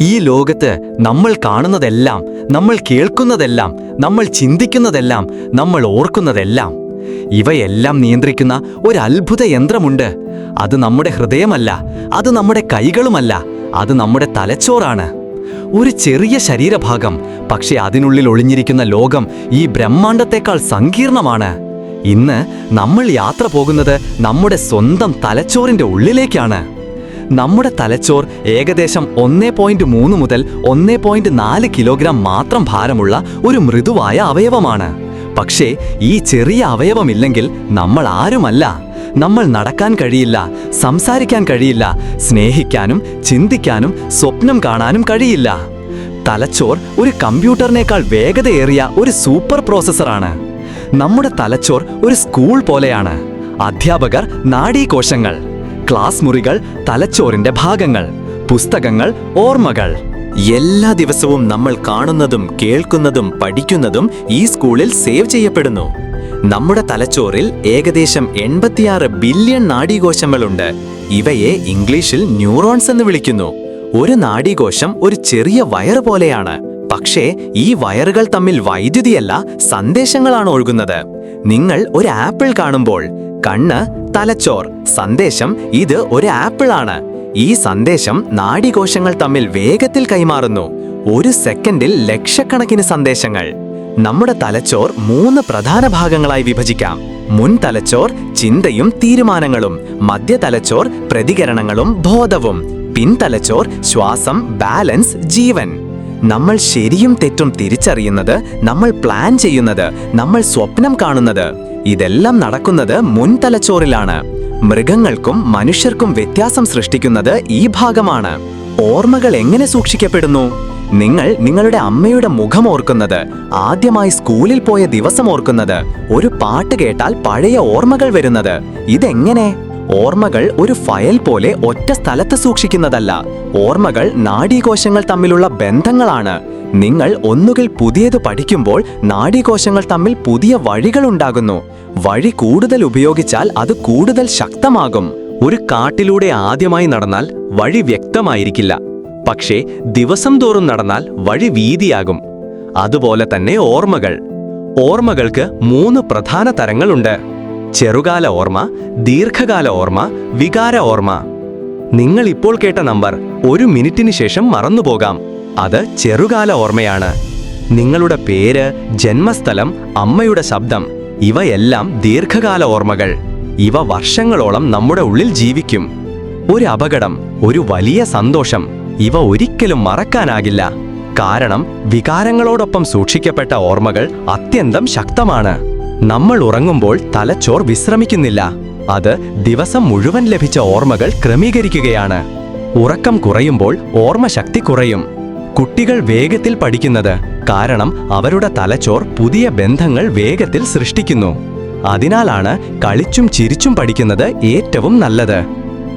ഈ ലോകത്ത് നമ്മൾ കാണുന്നതെല്ലാം നമ്മൾ കേൾക്കുന്നതെല്ലാം നമ്മൾ ചിന്തിക്കുന്നതെല്ലാം നമ്മൾ ഓർക്കുന്നതെല്ലാം. ഇവയെല്ലാം നിയന്ത്രിക്കുന്ന ഒരു അത്ഭുത യന്ത്രമുണ്ട്. അത് നമ്മുടെ ഹൃദയമല്ല അത് നമ്മുടെ കൈകളുമല്ല അത് നമ്മുടെ തലച്ചോറാണ്. ഒരു ചെറിയ ശരീരഭാഗം പക്ഷേ അതിനുള്ളിൽ ഒളിഞ്ഞിരിക്കുന്ന ലോകം ഈ ബ്രഹ്മാണ്ടത്തെക്കാൾ സങ്കീർണമാണ്. ഇന്ന് നമ്മൾ യാത്ര പോകുന്നത് നമ്മുടെ സ്വന്തം തലച്ചോറിന്റെ ഉള്ളിലേക്കാണ്. നമ്മുടെ തലച്ചോർ ഏകദേശം ഒന്നേ പോയിന്റ് മൂന്ന് മുതൽ ഒന്നേ പോയിന്റ് നാല് കിലോഗ്രാം മാത്രം ഭാരമുള്ള ഒരു മൃദുവായ അവയവമാണ്. പക്ഷേ ഈ ചെറിയ അവയവമില്ലെങ്കിൽ നമ്മൾ ആരുമല്ല. നമ്മൾ നടക്കാൻ കഴിയില്ല സംസാരിക്കാൻ കഴിയില്ല സ്നേഹിക്കാനും ചിന്തിക്കാനും സ്വപ്നം കാണാനും കഴിയില്ല. തലച്ചോർ ഒരു കമ്പ്യൂട്ടറിനേക്കാൾ വേഗതയേറിയ ഒരു സൂപ്പർ പ്രോസസ്സറാണ്. നമ്മുടെ തലച്ചോർ ഒരു സ്കൂൾ പോലെയാണ്. അധ്യാപകർ നാഡീകോശങ്ങൾ. ക്ലാസ് മുറികൾ തലച്ചോറിന്റെ ഭാഗങ്ങൾ പുസ്തകങ്ങൾ ഓർമ്മകൾ. എല്ലാ ദിവസവും നമ്മൾ കാണുന്നതും കേൾക്കുന്നതും പഠിക്കുന്നതും ഈ സ്കൂളിൽ സേവ് ചെയ്യപ്പെടുന്നു. നമ്മുടെ തലച്ചോറിൽ ഏകദേശം എൺപത്തിയാറ് ബില്യൺ നാഡീകോശങ്ങളുണ്ട്. ഇവയെ ഇംഗ്ലീഷിൽ ന്യൂറോൺസ് എന്ന് വിളിക്കുന്നു. ഒരു നാഡീകോശം ഒരു ചെറിയ വയർ പോലെയാണ്. പക്ഷേ ഈ വയറുകൾ തമ്മിൽ വൈദ്യുതിയല്ല സന്ദേശങ്ങളാണ് ഒഴുകുന്നത്. നിങ്ങൾ ഒരു ആപ്പിൾ കാണുമ്പോൾ കണ്ണ് തലച്ചോർ സന്ദേശം ഇത് ഒരു ആപ്പിൾ ആണ്. ഈ സന്ദേശം നാഡീകോശങ്ങൾ തമ്മിൽ വേഗത്തിൽ കൈമാറുന്നു. ഒരു സെക്കൻഡിൽ ലക്ഷക്കണക്കിന് സന്ദേശങ്ങൾ. നമ്മുടെ തലച്ചോർ മൂന്ന് പ്രധാന ഭാഗങ്ങളായി വിഭജിക്കാം. മുൻ തലച്ചോർ ചിന്തയും തീരുമാനങ്ങളും മധ്യ തലച്ചോർ പ്രതികരണങ്ങളും ബോധവും പിൻതലച്ചോർ ശ്വാസം ബാലൻസ് ജീവൻ. നമ്മൾ ശരിയും തെറ്റും തിരിച്ചറിയുന്നത് നമ്മൾ പ്ലാൻ ചെയ്യുന്നത് നമ്മൾ സ്വപ്നം കാണുന്നത്. ഇതെല്ലാം നടക്കുന്നത് മുൻതലച്ചോറിലാണ്. മൃഗങ്ങൾക്കും മനുഷ്യർക്കും വ്യത്യാസം സൃഷ്ടിക്കുന്നത് ഈ ഭാഗമാണ്. ഓർമ്മകൾ എങ്ങനെ സൂക്ഷിക്കപ്പെടുന്നു? നിങ്ങൾ നിങ്ങളുടെ അമ്മയുടെ മുഖം ഓർക്കുന്നത് ആദ്യമായി സ്കൂളിൽ പോയ ദിവസം ഓർക്കുന്നത് ഒരു പാട്ട് കേട്ടാൽ പഴയ ഓർമ്മകൾ വരുന്നത്. ഇതെങ്ങനെ? ഓർമ്മകൾ ഒരു ഫയൽ പോലെ ഒറ്റ സ്ഥലത്ത് സൂക്ഷിക്കുന്നതല്ല. ഓർമ്മകൾ നാഡീകോശങ്ങൾ തമ്മിലുള്ള ബന്ധങ്ങളാണ്. നിങ്ങൾ ഒന്നുകിൽ പുതിയത് പഠിക്കുമ്പോൾ നാഡീകോശങ്ങൾ തമ്മിൽ പുതിയ വഴികൾ ഉണ്ടാകുന്നു വഴി കൂടുതൽ ഉപയോഗിച്ചാൽ അത് കൂടുതൽ ശക്തമാകും. ഒരു കാട്ടിലൂടെ ആദ്യമായി നടന്നാൽ വഴി വ്യക്തമായിരിക്കില്ല. പക്ഷേ ദിവസം തോറും നടന്നാൽ വഴി വീതിയാകും. അതുപോലെ തന്നെ ഓർമ്മകൾ. ഓർമ്മകൾക്ക് മൂന്ന് പ്രധാന തരങ്ങളുണ്ട്. ചെറുകാല ഓർമ്മ ദീർഘകാല ഓർമ്മ വികാര ഓർമ്മ. നിങ്ങൾ ഇപ്പോൾ കേട്ട നമ്പർ ഒരു മിനിറ്റിന് ശേഷം മറന്നുപോകാം. അത് ചെറുകാല ഓർമ്മയാണ്. നിങ്ങളുടെ പേര് ജന്മസ്ഥലം അമ്മയുടെ ശബ്ദം ഇവയെല്ലാം ദീർഘകാല ഓർമ്മകൾ. ഇവ വർഷങ്ങളോളം നമ്മുടെ ഉള്ളിൽ ജീവിക്കും. ഒരു അപകടം ഒരു വലിയ സന്തോഷം ഇവ ഒരിക്കലും മറക്കാനാകില്ല. കാരണം വികാരങ്ങളോടൊപ്പം സൂക്ഷിക്കപ്പെട്ട ഓർമ്മകൾ അത്യന്തം ശക്തമാണ്. നമ്മൾ ഉറങ്ങുമ്പോൾ തലച്ചോർ വിശ്രമിക്കുന്നില്ല. അത് ദിവസം മുഴുവൻ ലഭിച്ച ഓർമ്മകൾ ക്രമീകരിക്കുകയാണ്. ഉറക്കം കുറയുമ്പോൾ ഓർമ്മശക്തി കുറയും. കുട്ടികൾ വേഗത്തിൽ പഠിക്കുന്നത് കാരണം അവരുടെ തലച്ചോർ പുതിയ ബന്ധങ്ങൾ വേഗത്തിൽ സൃഷ്ടിക്കുന്നു. അതിനാലാണ് കളിച്ചും ചിരിച്ചും പഠിക്കുന്നത് ഏറ്റവും നല്ലത്.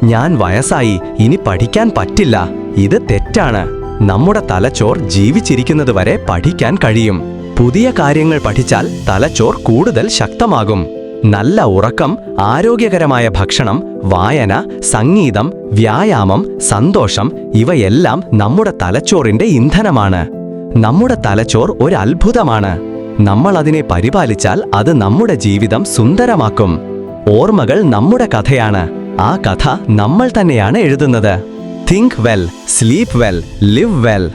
ഞാൻ വയസ്സായി ഇനി പഠിക്കാൻ പറ്റില്ല. ഇത് തെറ്റാണ്. നമ്മുടെ തലച്ചോർ ജീവിച്ചിരിക്കുന്നതുവരെ പഠിക്കാൻ കഴിയും. പുതിയ കാര്യങ്ങൾ പഠിച്ചാൽ തലച്ചോർ കൂടുതൽ ശക്തമാകും. നല്ല ഉറക്കം ആരോഗ്യകരമായ ഭക്ഷണം വായന സംഗീതം വ്യായാമം സന്തോഷം ഇവയെല്ലാം നമ്മുടെ തലച്ചോറിന്റെ ഇന്ധനമാണ്. നമ്മുടെ തലച്ചോർ ഒരു അത്ഭുതമാണ് നമ്മൾ അതിനെ പരിപാലിച്ചാൽ അത് നമ്മുടെ ജീവിതം സുന്ദരമാക്കും. ഓർമ്മകൾ നമ്മുടെ കഥയാണ്. ആ കഥ നമ്മൾ തന്നെയാണ് എഴുതുന്നത്. Think well sleep well live well